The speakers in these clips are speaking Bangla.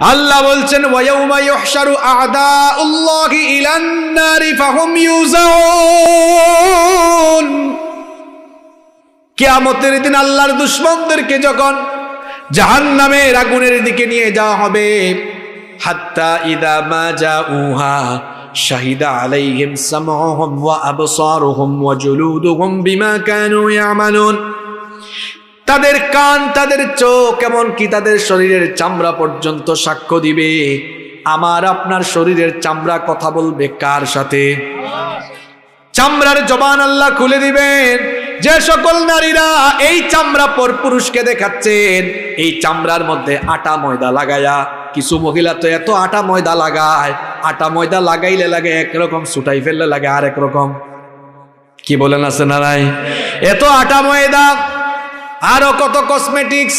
আল্লাহ বলছেন কিয়ামতের দিন আল্লাহর দুশমনদেরকে যখন জাহান্নামের আগুনের দিকে নিয়ে যাওয়া হবে, হাত্তা ইদা মা জাউহা শাহিদা আলাইহিম সামউহুম ওয়া আবসারুহুম ওয়া জুলুদুহুম বিমা কানু ইয়ামালুন। তাদের কান, তাদের চোখ, এমনকি তাদের শরীরের চামড়া পর্যন্ত সাক্ষ্য দিবে। আমার আপনার শরীরের চামড়া কথা বলবে কার সাথে? চামড়ার জবান আল্লাহ খুলে দিবেন। যে সকল নারীরা এই চামড়া পর পুরুষকে দেখাচ্ছেন, এই চামড়ার মধ্যে আটা ময়দা লাগায়া। কিছু মহিলা তো এত আটা ময়দা লাগায়, আটা ময়দা লাগাইলে লাগে একরকম, ছুটাই ফেললে লাগে আর একরকম কি বলেন আছে নারায়? এত আটা ময়দা আরও কত কসমেটিক্স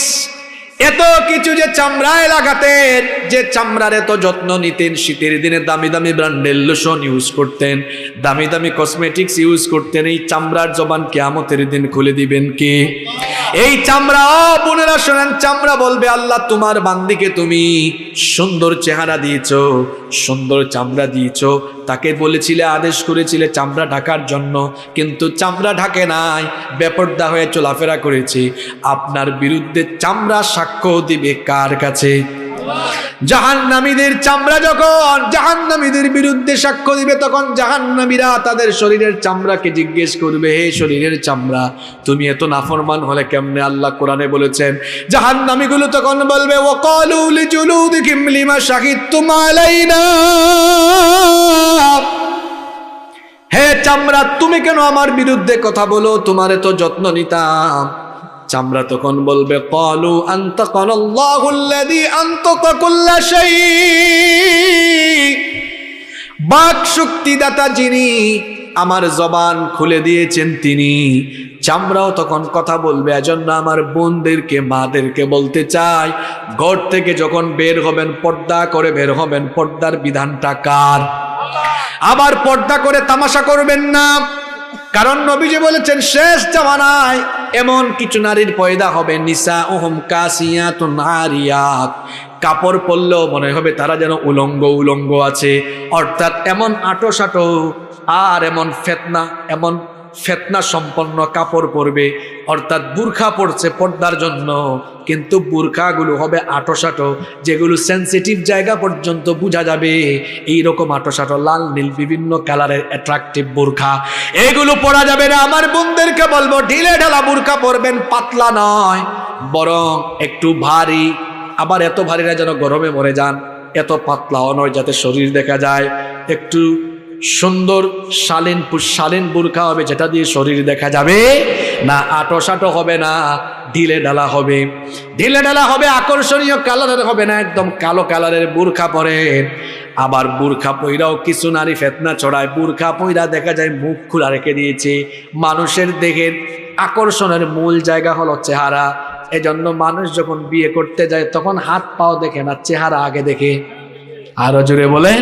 এত কিছু যে চামড়ায় লাগাতেন, যে চামড়ার এত যত্ন নিতেন, শীতের দিনে দামি দামি ব্র্যান্ডের লোশন ইউজ করতেন, দামি দামি কসমেটিক্স ইউজ করতেন, এই চামড়ার জবান কেয়ামতের দিন খুলে দিবেন কি? এই চামড়া বোনেরা শোনেন, চামড়া বলবে, আল্লাহ, তোমার বান্দিকে তুমি সুন্দর চেহারা দিয়েছ, সুন্দর চামড়া দিয়েছ। তাকে বলেছিলে, আদেশ করেছিলে চামড়া ঢাকার জন্য, কিন্তু চামড়া ঢাকে নাই, বেপর্দা হয়ে চলাফেরা করেছে। আপনার বিরুদ্ধে চামড়া সাক্ষ্য দিবে কার কাছে? জাহান্নামীদের চামড়া যখন বিরুদ্ধে সাক্ষ্য দিবে, তখন তাদের শরীরের চামড়াকে জিজ্ঞেস করবে, হে শরীরের চামড়া, তুমি এত নাফরমান হলে কেমনে? আল্লাহ কোরআনে বলেছেন তখন বলবে ও আলাইনা। হে চামড়া, তুমি কেন আমার বিরুদ্ধে কথা বলো? তোমার এত যত্ন নিতাম। চামড়া তখন বলবে, কলু আন্তকল্লাহুল্লাযী আন্তকা কুল্লা শাই বাক শক্তিদাতা যিনি, আমার জবান খুলে দিয়েছেন তিনি। চামড়াও তখন কথা বলবে, এজন্য আমার বোনদেরকে, মাদেরকে বলতে চাই, ঘর থেকে যখন বের হবেন, পর্দা করে বের হবেন, পর্দার বিধানটা কার? আবার পর্দা করে তামাশা করবেন না। কারণ নবীজি বলেছেন, শেষ জামানায় এমন কিছু নারীর পয়দা হবে। নিসা ওহম তো নারিয়াত কাপড় পরলেও মনে হবে তারা যেন উলঙ্গ উলঙ্গ আছে। অর্থাৎ এমন আটো সাটো আর এমন ফেতনা, এমন ফেতনা সম্পন্ন কাপড় পরবে, অর্থাৎ বুরখা পড়ছে পর্দার জন্য। কিন্তু বুরখাগুলো হবে আটোসাটো, যেগুলো সেন্সিটিভ জায়গা পর্যন্ত বোঝা যাবে। এই রকম আটোসাটো, লাল নীল, বিভিন্ন কালারের অ্যাট্রাকটিভ বুরখা। এগুলো পরা যাবে না। আমার বোনদেরকে বলব, ঢিলে ঢালা বুরখা পরবেন, পাতলা নয়, বরং একটু ভারী। আবার এত ভারীরা যেন গরমে মরে যান, এত পাতলাও নয় যাতে শরীর দেখা যায়। একটু সুন্দর, শালীন শালীন বুরখা হবে, যেটা দিয়ে শরীর দেখা যাবে। না আটো হবে না, ঢিলে ডালা হবে। ঢিলে ডালা হবে, আকর্ষণীয় কালারের হবে না, একদম কালো কালারের বুরখা পরে। আবার বুরখা পইরাও কিছু নারী ফেতনা ছড়ায়। বুরখা পইরা দেখা যায় মুখ খোলা রেখে দিয়েছে। মানুষের দেহের আকর্ষণের মূল জায়গা হলো চেহারা। এজন্য মানুষ যখন বিয়ে করতে যায়, তখন হাত পাও দেখে না, চেহারা আগে দেখে। আরও জোরে বলেন,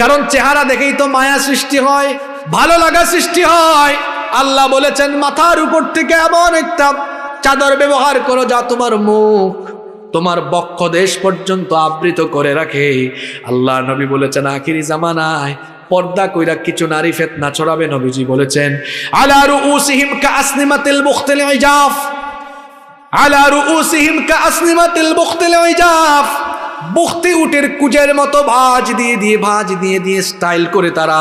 কারণ চেহারা দেখেই তো মায়া সৃষ্টি হয়, ভালো লাগা সৃষ্টি হয়। আল্লাহ বলেছেন, মাথার উপর থেকে এমন একটা চাদর ব্যবহার করো যা তোমার মুখ, তোমার বক্ষ দেশ পর্যন্ত আবৃত করে রাখে। আল্লাহ নবী বলেছেন, আখিরি জামানায় পর্দা কইরা কিছু নারী ফেতনা ছড়াবে, নবীজি বলেছেন, আলা রুউসিহিম কাসনিমাতিল মুখতিল ইজাফ, আলা রুউসিহিম কাসনিমাতিল মুখতিল ইজাফ। বুখতি উটের কুজের মতো ভাজ দিয়ে দিয়ে, ভাজ দিয়ে দিয়ে স্টাইল করে তারা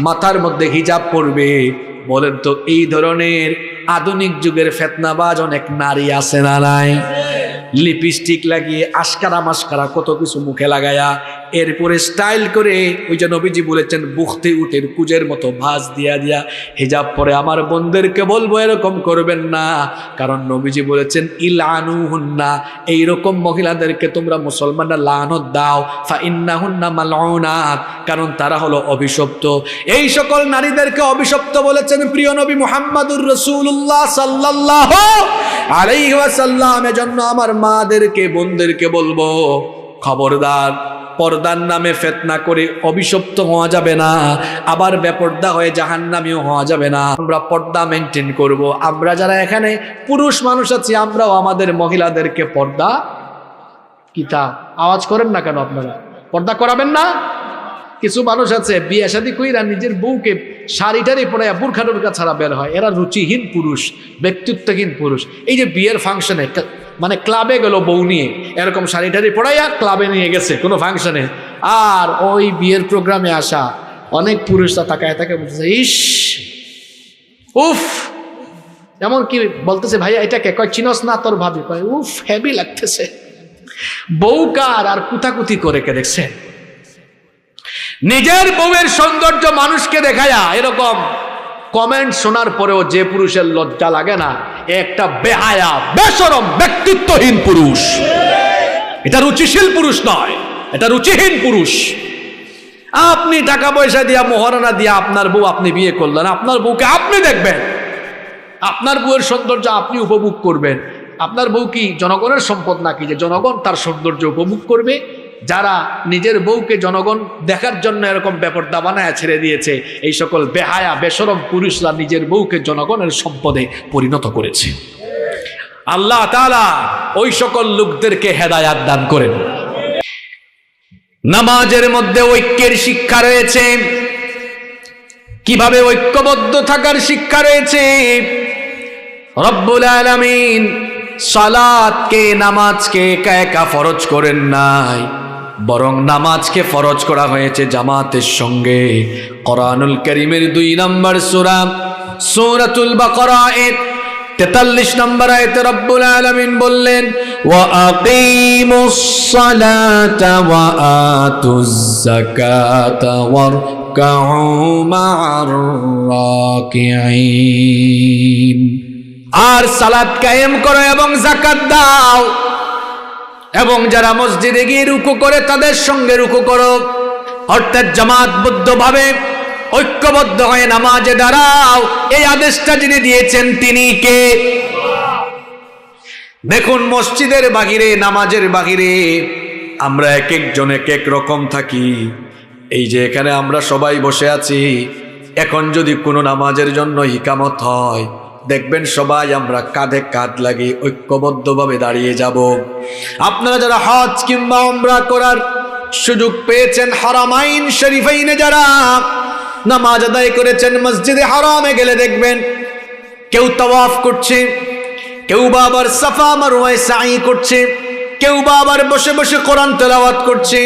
মাথার মধ্যে হিজাব পরবে। বলেন তো, এই ধরনের আধুনিক যুগের ফেতনাবাজ অনেক নারী আছে না নাই? লিপস্টিক লাগিয়ে আশকারা মাস্কারা কত কিছু মুখে লাগায়া এরপরে স্টাইল করে ওই যে নবীজি বলেছেন, বুখতে উটের কুজের মতো ভাঁজ দিয়া দিয়া হিজাব পরে আমার বোনদেরকে বলব, এরকম করবেন না। কারণ নবীজি বলেছেন ইলানু হুন্না এইরকম মহিলাদেরকে তোমরা মুসলমানরা লানত দাও ফা ইন্না হুন্না মালাউনাত কারণ তারা হলো অভিশপ্ত। এই সকল নারীদেরকে অভিশপ্ত বলেছেন প্রিয় নবী মুহাম্মাদুর রসুল্লাহ সাল্লাল্লাহু আলাইহি ওয়াসাল্লাম এজন্য আমার মাদেরকে বোনদেরকে বলব, খবরদার পর্দার নামে ফেতনা করে অভিশপ্ত হওয়া যাবে না, আবার বেপর্দা হয়ে জাহান্নামিও হওয়া যাবে না। আমরা পর্দা মেনটেন করব। আমরা যারা এখানে পুরুষ মানুষ আছি, আমরাও আমাদের মহিলাদেরকে পর্দা কিতা? আওয়াজ করেন না কেন আপনারা? পর্দা করাবেন না? কিছু মানুষ আছে, বিয়ে শাদী কইরা নিজের বউকে শাড়িটারি পড়াইয়া বুর্খা টুরখা ছাড়া বের হয়। এরা রুচিহীন পুরুষ, ব্যক্তিত্বহীন পুরুষ। এই যে বিয়ের ফাংশনে মানে ক্লাবে গেল বউ নিয়ে। এরকম শাড়িটারি পড়াইয়া ক্লাবে নিয়ে গেছে, কোনো ফাংশনে আর ওই বিয়ের প্রোগ্রামে আসা, অনেক পুরুষরা তাকায় তাকে বলতেছে, ইস, উফ! এমন কি বলতেছে, ভাইয়া, এটা কে? কয়, চিনস না তোর ভাবি? কয়, উফ হেভি লাগতেছে। বউকার আর কুতাকুতি করে কে দেখছে? নিজের বউয়ের সৌন্দর্য মানুষকে দেখায়া এরকম কমেন্ট শোনার পরেও যে পুরুষের লজ্জা লাগে না একটা বেহায়া, বেসরম ব্যক্তিত্বহীন পুরুষ। এটা রুচিশীল পুরুষ নয়, এটা রুচিহীন পুরুষ। আপনি টাকা পয়সা দিয়া মহারণা দিয়া আপনার বউ আপনি বিয়ে করলেন, আপনার বউকে আপনি দেখবেন। আপনার বউয়ের সৌন্দর্য আপনি উপভোগ করবেন। আপনার বউ কি জনগণের সম্পদ নাকি? যে জনগণ তার সৌন্দর্য উপভোগ করবে। যারা নিজের বউকে জনগণ দেখার জন্য এরকম ব্যাপারটা বানায় ছেড়ে দিয়েছে, এই সকল বেহায়া বেসরম পুরুষরা নিজের বউকে জনগণের সম্পদে পরিণত করেছে। আল্লাহ তাআলা ওই সকল লোকদেরকে হেদায়াত দান করেন। নামাজের মধ্যে ঐক্যের শিক্ষা রয়েছে। কীভাবে ঐক্যবদ্ধ থাকার শিক্ষা রয়েছে? রব্বুল আলামিন সালাতকে, নামাজকে একা একা ফরজ করেন নাই। বরং নামাজকে ফরজ করা হয়েছে জামাতের সঙ্গে। করানুল করিমের দুই নম্বর সূরা, সূরাতুল বাকারা এর তেতাল্লিশ নম্বর আয়তে রব্বুল আলামিন বললেন আর সালাদ কায়েম করো এবং জাকাত দাও। এবং যারা মসজিদে গিয়ে রুকু করে তাদের সঙ্গে রুকু করো। অর্থাৎ জামাতবদ্ধভাবে ঐক্যবদ্ধ হয়ে নামাজে দাঁড়াও। এই আদেশটা যিনি দিয়েছেন তিনি কে? দেখুন, মসজিদের বাহিরে, নামাজের বাহিরে আমরা এক একজন এক এক রকম থাকি। এই যে এখানে আমরা সবাই বসে আছি। এখন যদি কোনো নামাজের জন্য হিকামত হয় দেখবেন সবাই আমরা কাঁধে কাঁধ লাগিয়ে ঐক্যবদ্ধভাবে দাঁড়িয়ে যাব। আপনারা যারা হজ কিংবা আমরা করার সুযোগ পেয়েছেন হারামাইন শরীফাইনে যারা নামাজ আদায় করেছেন, মসজিদে হারামে গেলে দেখবেন কেউ তাওয়াফ করছে, কেউ বা আবার সাফা মারওয়ায় সাই করছে, কেউ বা আবার বসে বসে কোরআন তেলাওয়াত করছে,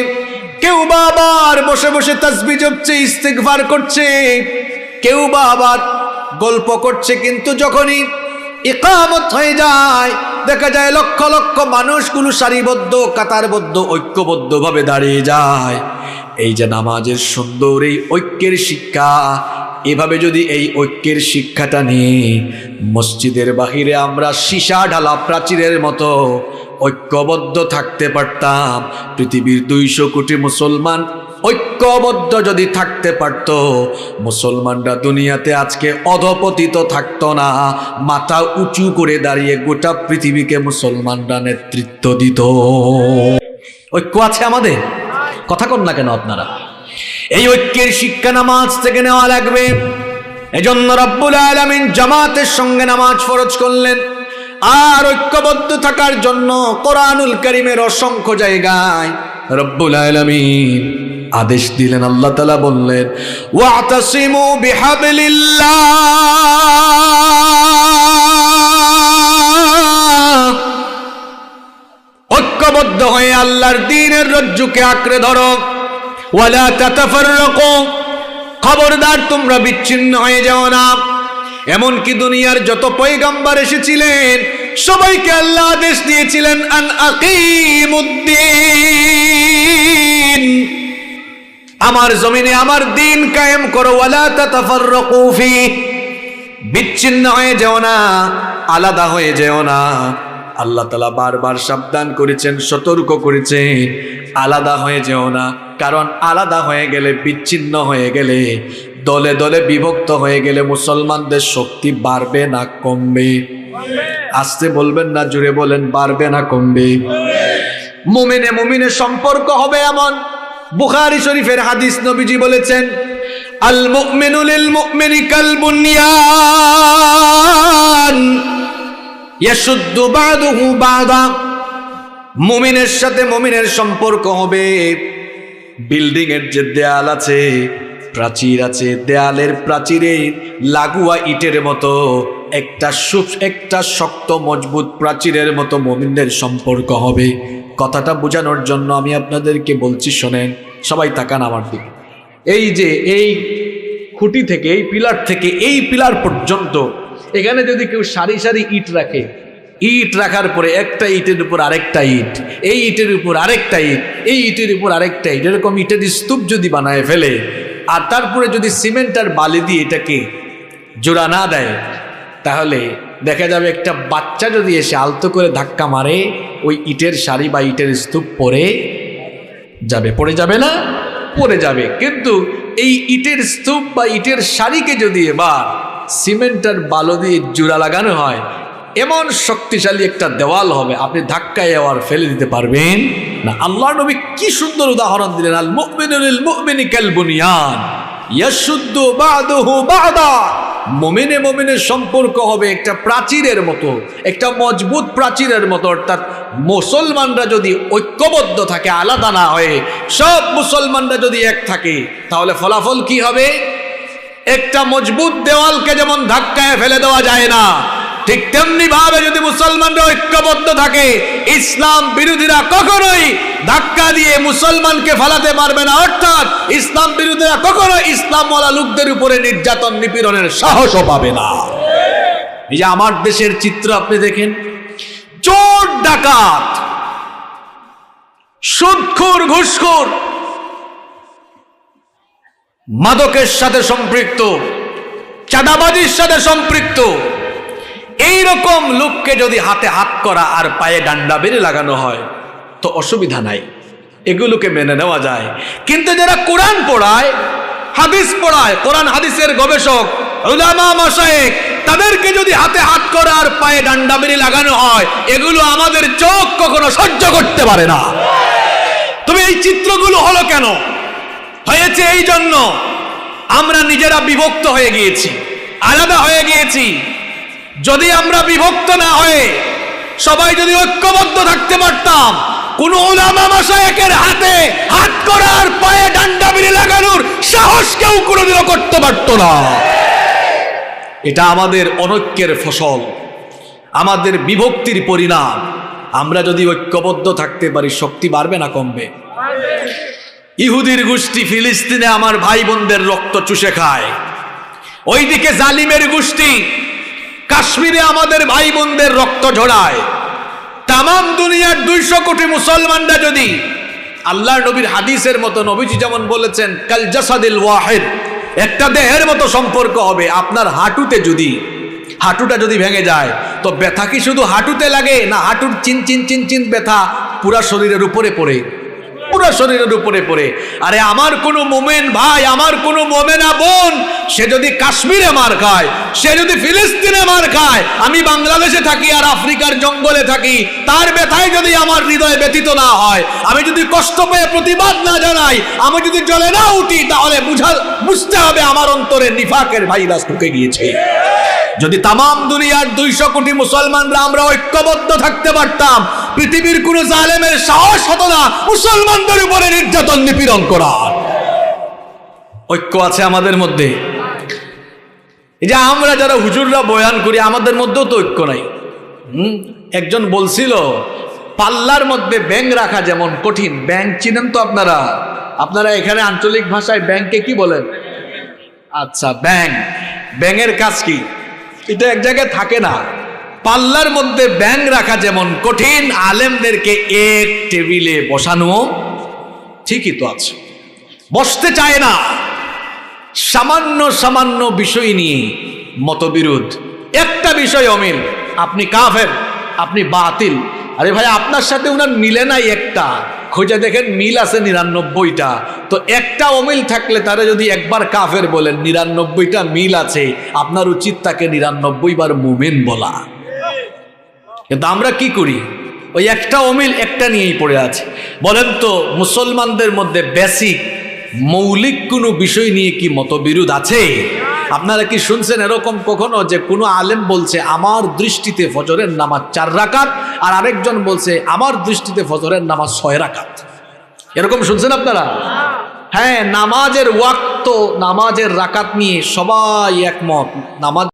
কেউ বা আবার বসে বসে তাসবি জপছে, ইস্তিগফার করছে, কেউ বা আবার গল্প করছে কিন্তু যখনই ইকামত হয়ে যায়, দেখা যায় লক্ষ লক্ষ মানুষগুলো সারিবদ্ধ, কাতারবদ্ধ, ঐক্যবদ্ধভাবে দাঁড়িয়ে যায়। এই যে নামাজের সুন্দর এই ঐক্যের শিক্ষা, এভাবে যদি এই ঐক্যের শিক্ষাটা নিয়ে মসজিদের বাহিরে আমরা সীসা ঢালা প্রাচীরের মতো ঐক্যবদ্ধ থাকতে পারতাম। পৃথিবীর দুইশো কোটি মুসলমান ঐক্যবদ্ধ যদি থাকতে পারত, মুসলমানরা দুনিয়াতে আজকে অধপতিত থাকতো না। মাথা উঁচু করে দাঁড়িয়ে গোটা পৃথিবীকে মুসলমানরা নেতৃত্ব দিত। ঐক্য আছে আমাদের? কথা কন না কেন আপনারা? এই ঐক্যের শিক্ষা নামাজ থেকে নেওয়া লাগবে। এজন্য রব্বুল আলামিন জামাতের সঙ্গে নামাজ ফরজ করলেন। আর ঐক্যবদ্ধ থাকার জন্য কোরআনুল করিমের অসংখ্য জায়গায় রব্বুল আলামিন। আদেশ দিলেন, আল্লাহ তালা বললেন, ওয়াতাসিমু বিহাবিলিল্লাহ। ঐক্যবদ্ধ হয়ে আল্লাহর দিনের রজ্জুকে আঁকড়ে ধরো। ওয়ালা তাতাফাররাকু। খবরদার, তোমরা বিচ্ছিন্ন হয়ে যাও না। এমনকি দুনিয়ার যত পয়গাম্বার এসেছিলেন, সবাইকে আল্লাহ আদেশ দিয়েছিলেন, আন আকিমুদ্দিন। আমার জমিনে আমার দিন কায়েম করো, ওয়ালা তাতাফাররাকু বিচ্ছিন্ন হয়ে যেও না, আলাদা হয়ে যেও না। আল্লাহ তালা বারবার সাবধান করেছেন, সতর্ক করেছেন, আলাদা হয়ে যেও না। কারণ আলাদা হয়ে গেলে, বিচ্ছিন্ন হয়ে গেলে দলে দলে বিভক্ত হয়ে গেলে মুসলমানদের শক্তি বাড়বে না, কমবে। আসতে বলবেন না জুড়ে বলেন, বাড়বে না, কমবে। মুমিনে মুমিনে সম্পর্ক হবে এমন। বুখারি শরীফের হাদিস নবীজি বলেছেন আল মুমিনু লিল মুমিনি মুমিনের সাথে মুমিনের সম্পর্ক হবে। বিল্ডিং এর যে দেয়াল আছে প্রাচীর আছে, দেয়ালের প্রাচীরে লাগুয়া ইটের মতো। একটা একটা শক্ত, মজবুত প্রাচীরের মতো মমিনদের সম্পর্ক হবে। কথাটা বোঝানোর জন্য আমি আপনাদেরকে বলছি, শোনেন, সবাই তাকান আমার দিকে। এই যে, এই খুঁটি থেকে, এই পিলার থেকে, এই পিলার পর্যন্ত, এখানে যদি কেউ সারি সারি ইট রাখে, ইট রাখার পরে একটা ইটের উপর আরেকটা ইট, এই ইটের উপর আরেকটা ইট, এই ইটের উপর আরেকটা ইট, এরকম ইটের স্তূপ যদি বানায় ফেলে আর তারপরে যদি সিমেন্ট আর বালি দিয়ে এটাকে জোড়া না দেয়, তাহলে দেখা যাবে একটা বাচ্চা যদি এসে আলতো করে ধাক্কা মারে, ওই ইটের শাড়ি বা ইটের স্তূপ পরে যাবে। পড়ে যাবে না? পড়ে যাবে। কিন্তু এই ইটের স্তূপ বা ইটের শাড়িকে যদি এবার সিমেন্ট আর বালো দিয়ে জোড়া লাগানো হয়, এমন শক্তিশালী একটা দেওয়াল হবে। আপনি ধাক্কায় আবার ফেলে দিতে পারবেন না। আল্লাহ নবী কি সুন্দর উদাহরণ দিলেন, আল মুমিনুল মুমিনি কাল বুনিয়ান, ইয়াশুদ্দু বাদুহু বাদা। মমিনে মমিনের সম্পর্ক হবে একটা প্রাচীরের মতো, একটা মজবুত প্রাচীরের মতো, অর্থাৎ মুসলমানরা যদি ঐক্যবদ্ধ থাকে, আলাদা না হয়ে, সব মুসলমানরা যদি এক থাকে, তাহলে ফলাফল কি হবে? একটা মজবুত দেওয়ালকে যেমন ধাক্কায় ফেলে দেওয়া যায় না ঠিক তেমনি ভাবে যদি মুসলমানরা ঐক্যবদ্ধ থাকে, ইসলাম বিরোধীরা কখনোই ধাক্কা দিয়ে মুসলমানকে ফেলাতে পারবে না। অর্থাৎ ইসলাম বিরোধীরা কখনো ইসলামওয়ালা লোকদের উপরে নির্যাতন নিপীড়নের সাহসও পাবে না। এই যে আমার দেশের চিত্র আপনি দেখেন, চোর ডাকাত, সুদখোর, ঘুষখোর, মাদকের সাথে সম্পৃক্ত, চাঁদাবাজির সাথে সম্পৃক্ত এই রকম লোককে যদি হাতে হাত করা আর পায়ে ডান্ডা বেড়ে লাগানো হয়, তো অসুবিধা নাই। এগুলোকে মেনে নেওয়া যায়। কিন্তু যারা কোরআন পড়ায়, হাদিস পড়ায়, কোরআন হাদিসের গবেষক তাদেরকে যদি হাতে হাত করা আর পায়ে ডান্ডা বেড়ে লাগানো হয়, এগুলো আমাদের চোখ কখনো সহ্য করতে পারে না। তবে এই চিত্রগুলো হলো কেন? হয়েছে এই জন্য আমরা নিজেরা বিভক্ত হয়ে গিয়েছি, আলাদা হয়ে গিয়েছি। যদি আমরা বিভক্ত না হয়ে সবাই যদি ঐক্যবদ্ধ থাকতে পারতাম, কোন ওলামা মাসায়েকের হাতে হাত করার পায়ে ডান্ডা বিড়ি লাগানোর সাহস কেউ কোনোদিনও করতে পারত না। এটা আমাদের অনৈক্যের ফসল, আমাদের বিভক্তির পরিণাম। আমরা যদি ঐক্যবদ্ধ থাকতে পারি, শক্তি বাড়বে না কমবে? ইহুদির গোষ্ঠী ফিলিস্তিনে আমার ভাই বোনদের রক্ত চুষে খায়। ওইদিকে জালিমের গোষ্ঠী কাশ্মীরে আমাদের ভাই বোনদের রক্ত ঝরায়। তাম দুনিয়ার দুইশো কোটি মুসলমানরা যদি আল্লাহ নবীর হাদিসের মতো নবীজি যেমন বলেছেন, কাল জাসাদিল ওয়াহেদ একটা দেহের মতো সম্পর্ক হবে। আপনার হাঁটুতে যদি, হাঁটুটা যদি ভেঙে যায়, তো ব্যথা কি শুধু হাঁটুতে লাগে না হাঁটুর চিন চিন চিন চিন ব্যথা পুরা শরীরের উপরে পড়ে? পুরো শরীরের উপরে পড়ে। আরে আমার কোনো মোমেন ভাই, আমার কোনো মোমেনা বোন সে যদি কাশ্মীরে মার খায়, সে যদি ফিলিস্তিনে মার খায়, আমি বাংলাদেশে থাকি আর আফ্রিকার জঙ্গলে থাকি, তার ব্যথায় যদি আমার হৃদয় ব্যতীত না হয়, আমি যদি কষ্ট পেয়ে প্রতিবাদ না জানাই, আমি যদি জলে না উঠি, তাহলে বুঝা, বুঝতে হবে আমার অন্তরে নিফাকের ভাইরাস ঢুকে গিয়েছে। যদি তামাম দুনিয়ার দুইশো কোটি মুসলমানরা আমরা ঐক্যবদ্ধ থাকতে পারতাম, পৃথিবীর কোন জালেমের সাহস হতো না মুসলমানদের উপরে নির্যাতন নিপীড়ন করার ঐক্য আছে আমাদের মধ্যে। এই যে আমরা যারা হুজুররা বয়ান করি, আমাদের মধ্যেও তো ঐক্য নাই। হুম? একজন বলছিল, পাল্লার মধ্যে ব্যাংক রাখা যেমন কঠিন। ব্যাংক চিনেন তো আপনারা? আপনারা এখানে আঞ্চলিক ভাষায় ব্যাংকে কি বলেন? আচ্ছা ব্যাংক ব্যাঙের কাজ কি? এটা এক জায়গায় থাকে না। পাল্লার মধ্যে ব্যাং রাখা যেমন কঠিন, আলেমদেরকে এক টেবিলে বসানো ঠিকই তো আছে। বসতে চায় না। সামান্য সামান্য বিষয় নিয়ে মতবিরোধ। একটা বিষয়, অমিল, আপনি কাফের, আপনি বাতিল। আরে ভাই, আপনার সাথে উনার মিলে নাই একটা। খোঁজে দেখেন মিল আছে নিরানব্বইটা। তো একটা অমিল থাকলে তারা যদি একবার কাফের বলেন, নিরানব্বইটা মিল আছে, আপনার উচিত তাকে নিরানব্বই বার মুমেন বলা। কিন্তু আমরা কি করি? ওই একটা অমিল একটা নিয়েই পড়ে আছে। বলেন তো, মুসলমানদের মধ্যে বেসিক মৌলিক কোনো বিষয় নিয়ে কি মতবিরোধ আছে? আপনারা কি শুনছেন এরকম কখনো যে কোনো আলেম বলছে, আমার দৃষ্টিতে ফজরের নামাজ চার রাকাত, আর আরেকজন বলছে, আমার দৃষ্টিতে ফজরের নামাজ ছয় রাকাত এরকম শুনছেন আপনারা? হ্যাঁ নামাজের ওয়াক্ত, নামাজের রাকাত নিয়ে সবাই একমত। নামাজ